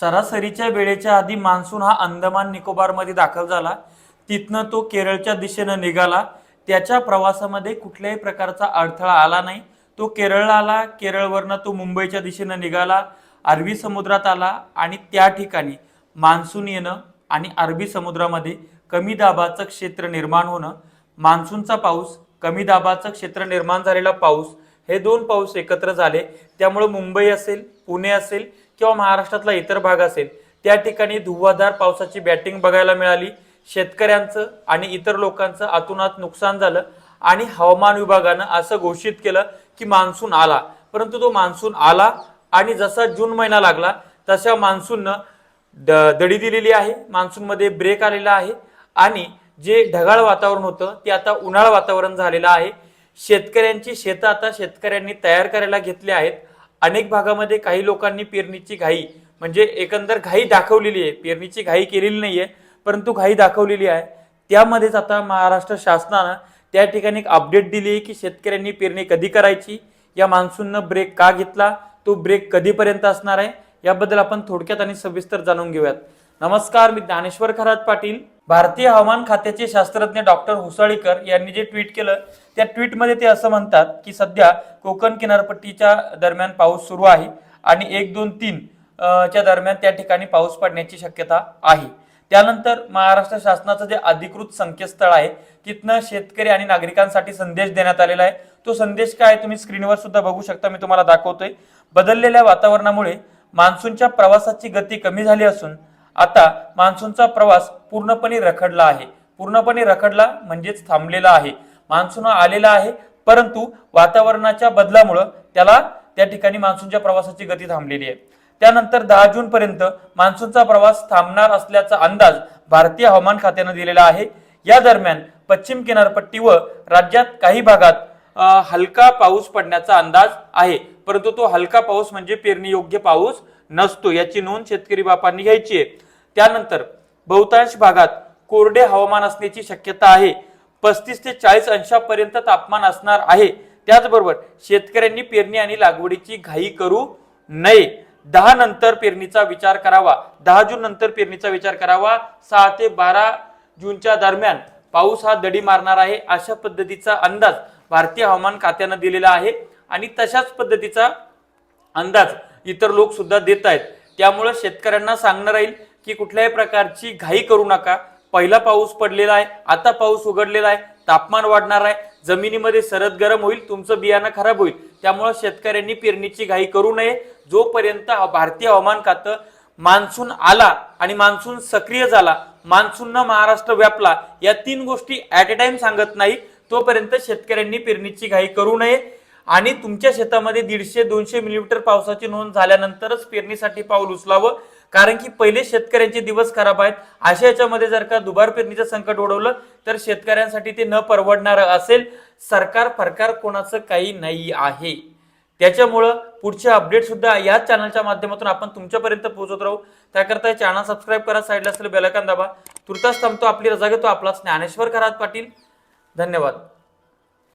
सरासरीच्या वेळेच्या आधी मान्सून हा अंदमान निकोबारमध्ये दाखल झाला. तिथनं तो केरळच्या दिशेनं निघाला. त्याच्या प्रवासामध्ये कुठल्याही प्रकारचा अडथळा आला नाही. तो केरळला आला केरळवरनं तो मुंबईच्या दिशेनं निघाला अरबी समुद्रात आला आणि त्या ठिकाणी मान्सून येणं आणि अरबी समुद्रामध्ये कमी दाबाचं क्षेत्र निर्माण होणं. मान्सूनचा पाऊस कमी दाबाचं क्षेत्र निर्माण झालेला पाऊस हे दोन पाऊस एकत्र झाले. त्यामुळे मुंबई असेल पुणे असेल किंवा महाराष्ट्रातला इतर भाग असेल त्या ठिकाणी धुव्वाधार पावसाची बॅटिंग बघायला मिळाली. शेतकऱ्यांचं आणि इतर लोकांचं आतुनात नुकसान झालं आणि हवामान विभागानं असं घोषित केलं की मान्सून आला. परंतु तो मान्सून आला आणि जसा जून महिना लागला तशा मान्सूननं द दडी दिलेली आहे. मान्सूनमध्ये ब्रेक आलेला आहे आणि जे ढगाळ वातावरण होतं ते आता उन्हाळ वातावरण झालेलं आहे. शेतकऱ्यांची शेतं आता शेतकऱ्यांनी तयार करायला घेतली आहेत. अनेक भागामध्ये काही लोकांनी पेरणीची घाई म्हणजे एकंदर घाई दाखवलेली आहे. पेरणीची घाई केलेली नाही आहे परंतु घाई दाखवलेली आहे. त्यामध्येच आता महाराष्ट्र शासनानं त्या ठिकाणी एक अपडेट दिली आहे की शेतकऱ्यांनी पेरणी कधी करायची? या मान्सूननं ब्रेक का घेतला? तो ब्रेक कधीपर्यंत असणार आहे? याबद्दल आपण थोडक्यात आणि सविस्तर जाणून घेऊयात. नमस्कार मी ज्ञानेश्वर खरात पाटील. भारतीय हवामान खात्याचे शास्त्रज्ञ डॉक्टर हुसाळीकर यांनी जे ट्विट केलं त्या ट्विटमध्ये ते असं म्हणतात की सध्या कोकण किनारपट्टीच्या दरम्यान पाऊस सुरू आहे आणि एक दोन तीन च्या दरम्यान त्या ठिकाणी पाऊस पडण्याची शक्यता आहे. त्यानंतर महाराष्ट्र शासनाचं जे अधिकृत संकेतस्थळ आहे तिथनं शेतकरी आणि नागरिकांसाठी संदेश देण्यात आलेला आहे. तो संदेश काय आहे तुम्ही स्क्रीनवर सुद्धा बघू शकता मी तुम्हाला दाखवतोय. बदललेल्या वातावरणामुळे मान्सूनच्या प्रवासाची गती कमी झाली असून आता मान्सूनचा प्रवास पूर्णपणे रखडला आहे. पूर्णपणे रखडला म्हणजेच थांबलेला आहे. मान्सून आलेला आहे परंतु वातावरणाच्या बदलामुळं त्याला त्या ठिकाणी मान्सूनच्या प्रवासाची गती थांबलेली आहे. त्यानंतर दहा जून पर्यंत मान्सूनचा प्रवास थांबणार असल्याचा अंदाज भारतीय हवामान खात्यानं दिलेला आहे. या दरम्यान पश्चिम किनारपट्टी व राज्यात काही भागात हलका पाऊस पडण्याचा अंदाज आहे. परंतु तो हलका पाऊस म्हणजे पेरणी योग्य पाऊस नसतो याची नोंद शेतकरी बापांनी घ्यायची आहे. त्यानंतर बहुतांश भागात कोरडे हवामान असण्याची शक्यता आहे. पस्तीस ते चाळीस अंशापर्यंत तापमान असणार आहे. त्याचबरोबर शेतकऱ्यांनी पेरणी आणि लागवडीची घाई करू नये. दहा नंतर पेरणीचा विचार करावा. दहा जून नंतर पेरणीचा विचार करावा. सहा ते बारा जूनच्या दरम्यान पाऊस हा दडी मारणार आहे. अशा पद्धतीचा अंदाज भारतीय हवामान खात्यानं दिलेला आहे. आणि तशाच पद्धतीचा अंदाज इतर लोक सुद्धा देत आहेत. त्यामुळं शेतकऱ्यांना सांगणं राहील की कुठल्याही प्रकारची घाई करू नका. पहिला पाऊस पडलेला आहे आता पाऊस उघडलेला आहे तापमान वाढणार आहे जमिनीमध्ये सरद गरम होईल तुमचं बियाणं खराब होईल. त्यामुळे शेतकऱ्यांनी पेरणीची घाई करू नये. जोपर्यंत भारतीय हवामान खातं मान्सून आला आणि मान्सून सक्रिय झाला मान्सूननं महाराष्ट्र व्यापला या तीन गोष्टी ॲट अ टाइम सांगत नाही तोपर्यंत शेतकऱ्यांनी पेरणीची घाई करू नये. आणि तुमच्या शेतामध्ये दीडशे दोनशे मिलीमीटर पावसाची नोंद झाल्यानंतरच पेरणीसाठी पाऊल उचलावं. कारण की पहिले शेतकऱ्यांचे दिवस खराब आहेत. अशा याच्यामध्ये जर का दुबार पेरणीचं संकट ओढवलं तर शेतकऱ्यांसाठी ते न परवडणारं असेल. सरकार फरकार कोणाचं काही नाही आहे. त्याच्यामुळं पुढचे अपडेट सुद्धा याच चॅनलच्या माध्यमातून आपण तुमच्यापर्यंत पोहोचत राहू. त्याकरता चॅनल सबस्क्राईब करा साईडला असलेलं बेलकान दाबा. तुर्तास थांबतो आपली रजा घेतो. आपला ज्ञानेश्वर खरात पाटील. धन्यवाद.